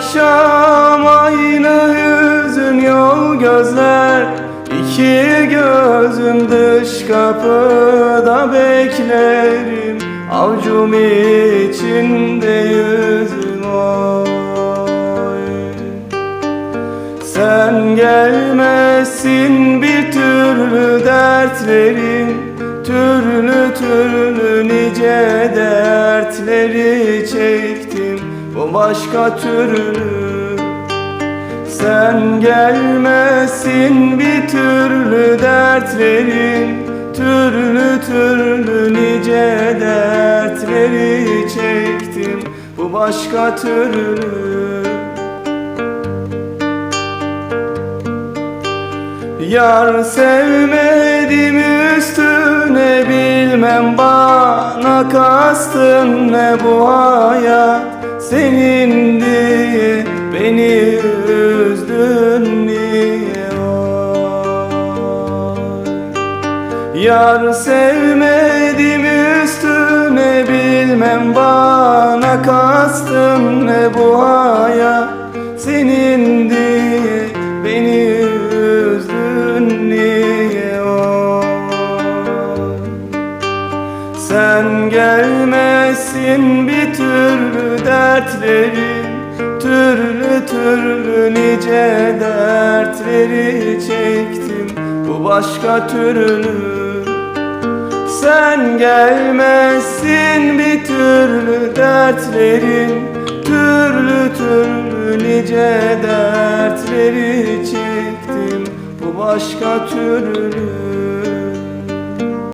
akşam aynı hüzün yol gözler. İki gözüm dış kapıda beklerim. Avcum içinde yüzüm oy. Sen gelmezsin bir türlü dertlerin. Türlü türlü nice dertleri çektim Bu başka türlü. Sen gelmezsin bir türlü dertlerin. Türlü türlü nice dertleri çektim. Bu başka türlü. Yar sevmedim üstüne bilmem bana kastın ne bu hayat Senin diye beni üzdün niye oy Yar sevmedim üstüne bilmem bana kastın ne bu Sen gelmezsin bir türlü dertlerin Türlü türlü nice dertleri çektim. Bu başka türlü. Sen gelmezsin bir türlü dertlerin Türlü türlü nice dertleri çektim. Bu başka türlü